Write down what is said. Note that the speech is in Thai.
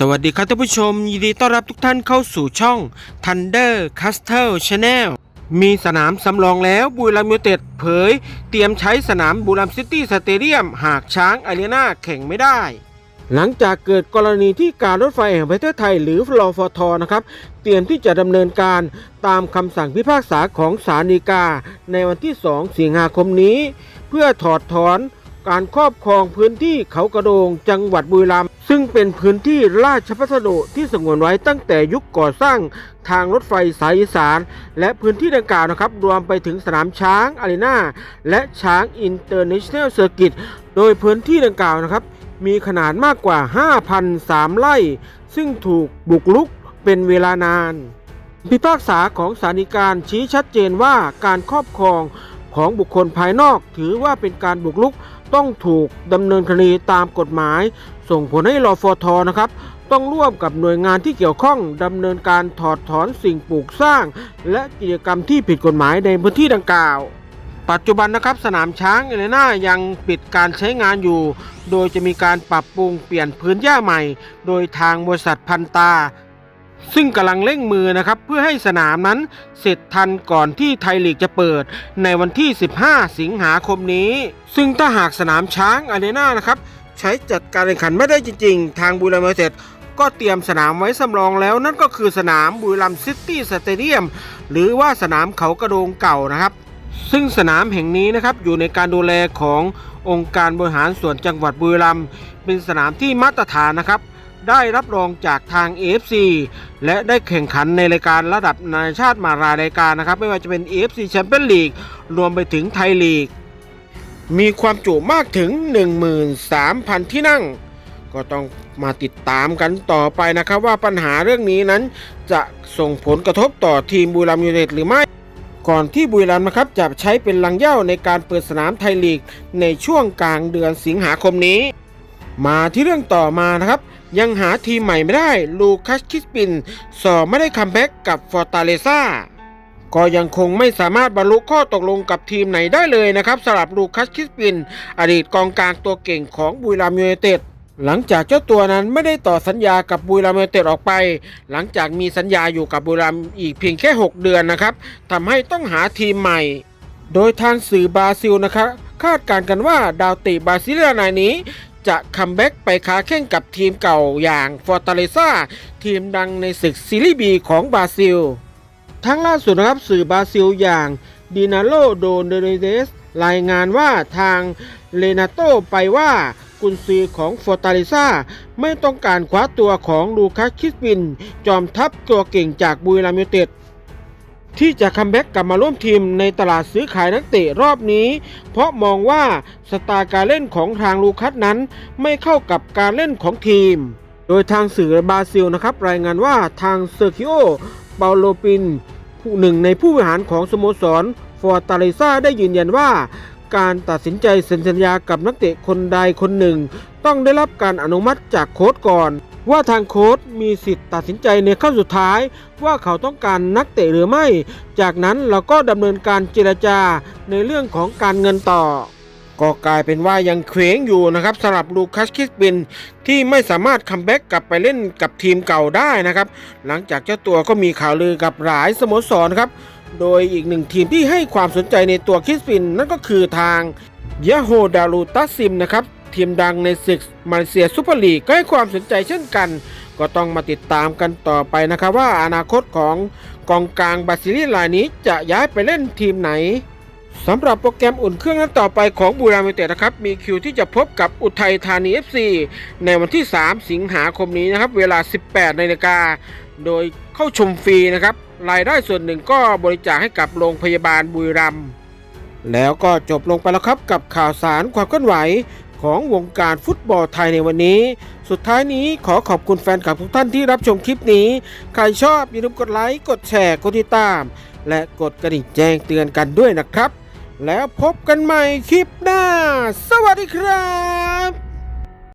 สวัสดีครับท่านผู้ชม ยินดีต้อนรับทุกท่านเข้าสู่ช่อง Thunder Castle Channel มีสนามสำรองแล้วบุรีรัมย์ยูเต็ดเผย เตรียมใช้สนามบุรีรัมย์ซิตี้สเตเดียม หากช้างอารีนาแข่งไม่ได้ หลังจากเกิดกรณีที่การรถไฟแห่งประเทศไทยหรือรอฟทนะครับ เตรียมที่จะดำเนินการตามคำสั่งพิพากษาของศาลฎีกา ในวันที่ 2 สิงหาคมนี้ เพื่อถอดถอนการครอบครองพื้นที่เขากระโดงจังหวัดบุรีรัมย์ ซึ่งเป็นพื้นที่ราชพัสดุที่สงวนไว้ตั้งแต่ยุคก่อสร้างทางรถไฟสายอีสาน และพื้นที่ดังกล่าวนะครับ รวมไปถึงสนามช้างอารีนาและช้างอินเตอร์เนชั่นแนลเซอร์กิตโดยพื้นที่ดังกล่าวนะครับ มีขนาดมากกว่า 5,003ไร่ ซึ่งถูกบุกรุกเป็นเวลานานพิพากษาของศาลฎีการชี้ชัดเจนว่าการครอบครองของบุคคลภายนอกถือว่าเป็นการบุกรุก ต้องถูกดำเนินคดีตามกฎหมาย ส่งผลให้รอฟอทอนะครับต้องร่วมกับหน่วยงานที่เกี่ยวข้องดำเนินการถอดถอนสิ่งปลูกสร้าง และกิจกรรมที่ผิดกฎหมายในพื้นที่ดังกล่าว ปัจจุบันนะครับสนามช้างเอเลน่ายังปิดการใช้งานอยู่ โดยจะมีการปรับปรุงเปลี่ยนพื้นหญ้าใหม่ โดยทางบริษัทพันตา ซึ่งกำลังเร่งมือนะครับเพื่อให้สนามนั้นเสร็จทันก่อนที่ไทยลีกจะเปิดในวันที่ 15 สิงหาคมนี้ ซึ่งถ้าหากสนามช้างอารีนานะครับใช้จัดการแข่งขันไม่ได้จริง ๆ ทางบุรีรัมย์ยูไนเต็ดก็เตรียมสนามไว้สำรองแล้ว นั่นก็คือสนามบุรีรัมย์ซิตี้สเตเดียมหรือว่าสนามเขากระโดงเก่านะครับ ซึ่งสนามแห่งนี้นะครับอยู่ในการดูแลขององค์การบริหารส่วนจังหวัดบุรีรัมย์เป็นสนามที่มาตรฐานนะครับ ได้รับรองจากทาง AFC และได้แข่งขันในรายการระดับนานาชาติมารายรายการนะครับ ไม่ว่าจะเป็น AFC Champions League รวมไปถึงไทยลีก มีความจุมากถึง 13,000 ที่นั่ง ก็ต้องมาติดตามกันต่อไปนะครับว่าปัญหาเรื่องนี้นั้นจะส่งผลกระทบต่อทีมบุรีรัมย์ยูไนเต็ดหรือไม่ก่อนที่บุรีรัมย์นะครับจะใช้เป็นลังเย้าในการเปิดสนามไทยลีกในช่วงกลางเดือนสิงหาคมนี้ มาที่เรื่องต่อมานะครับ ยังหาทีมใหม่ไม่ได้ลูคัสคิสปินสอบไม่ได้คัมแบ็กกับฟอร์ตาเลซ่าก็ยังคงไม่สามารถบรรลุข้อตกลงกับทีมไหนได้เลยนะครับสำหรับลูคัสคิสปิน อดีตกองกลางตัวเก่งของบุรีรัมย์ยูไนเต็ดหลังจากเจ้าตัวนั้นไม่ได้ต่อสัญญากับบุรีรัมย์ยูไนเต็ดออกไป หลังจากมีสัญญาอยู่กับบุรีรัมอีกเพียงแค่ 6 เดือนนะครับทำให้ต้องหาทีมใหม่ โดยทางสื่อบราซิลนะครับคาดการณ์กันว่าดาวเติบราซิเลียนายนี้ จะคัมแบ็กไปค้าแข่งกับทีมเก่าอย่างฟอร์ตาเลซ่าทีมดังในศึกซีรีส์บีของบราซิล ทั้งล่าสุดนะครับสื่อบราซิลอย่างดินาโลโดเดเรเดสรายงานว่าทางเลนาโตไปว่ากุนซือของฟอร์ตาเลซ่าไม่ต้องการคว้าตัวของลูคัสคิสปิน จอมทัพตัวเก่งจากบุรีรัมย์ยูไนเต็ด ที่จะคัมแบ็กกลับมาร่วมทีมในตลาดซื้อขายนักเตะรอบนี้ เพราะมองว่าสไตล์การเล่นของทางลูคัสนั้นไม่เข้ากับการเล่นของทีม โดยทางสื่อบราซิลนะครับรายงานว่าทางเซอร์คิโอเปาโลปินผู้หนึ่งในผู้บริหารของสโมสรฟอร์ตาเลซ่าได้ยืนยันว่าการตัดสินใจเซ็นสัญญากับนักเตะคนใดคนหนึ่ง ต้องได้รับการอนุมัติจากโค้ชก่อน ว่าทางโค้ชมีสิทธิ์ตัดสินใจในขั้นสุดท้าย ว่าเขาต้องการนักเตะหรือไม่ จากนั้นเราก็ดำเนินการเจรจาในเรื่องของการเงินต่อ ก็กลายเป็นว่ายังเคว้งอยู่นะครับสำหรับลูคัสคิสปินที่ไม่สามารถคัมแบ็กกลับไปเล่นกับทีมเก่าได้นะครับ หลังจากเจ้าตัวก็มีข่าวลือกับหลายสโมสรครับ โดยอีกหนึ่งทีมที่ให้ความสนใจในตัวคิสปินนั่นก็คือทางยาโฮดารูตัสซิมนะครับ ทีมดังในศึกมาเลเซียซูเปอร์ลีกก็ให้ความสนใจเช่นกัน ก็ต้องมาติดตามกันต่อไปนะครับว่าอนาคตของกองกลางบาซิลีรายนี้จะย้ายไปเล่นทีมไหนสำหรับโปรแกรมอุ่นเครื่องนั้นต่อไปของบุรีรัมย์ยูไนเตนะครับ มีคิวที่จะพบกับอุทัยธานี FC ในวันที่ 3 สิงหาคมนี้นะครับ เวลา 18นาฬิกา โดยเข้าชมฟรีนะครับ รายได้ส่วนหนึ่งก็บริจาคให้กับโรงพยาบาลบุรีรัมย์แล้วก็จบลงไปแล้วครับกับข่าวสารความเคลื่อนไหว ของวงการฟุตบอลไทยในวันนี้ สุดท้ายนี้ขอขอบคุณแฟนคลับทุกท่านที่รับชมคลิปนี้ ใครชอบอย่าลืมกดไลค์กดแชร์กดติดตาม และกดกระดิ่งแจ้งเตือนกันด้วยนะครับ แล้วพบกันใหม่คลิปหน้า สวัสดีครับ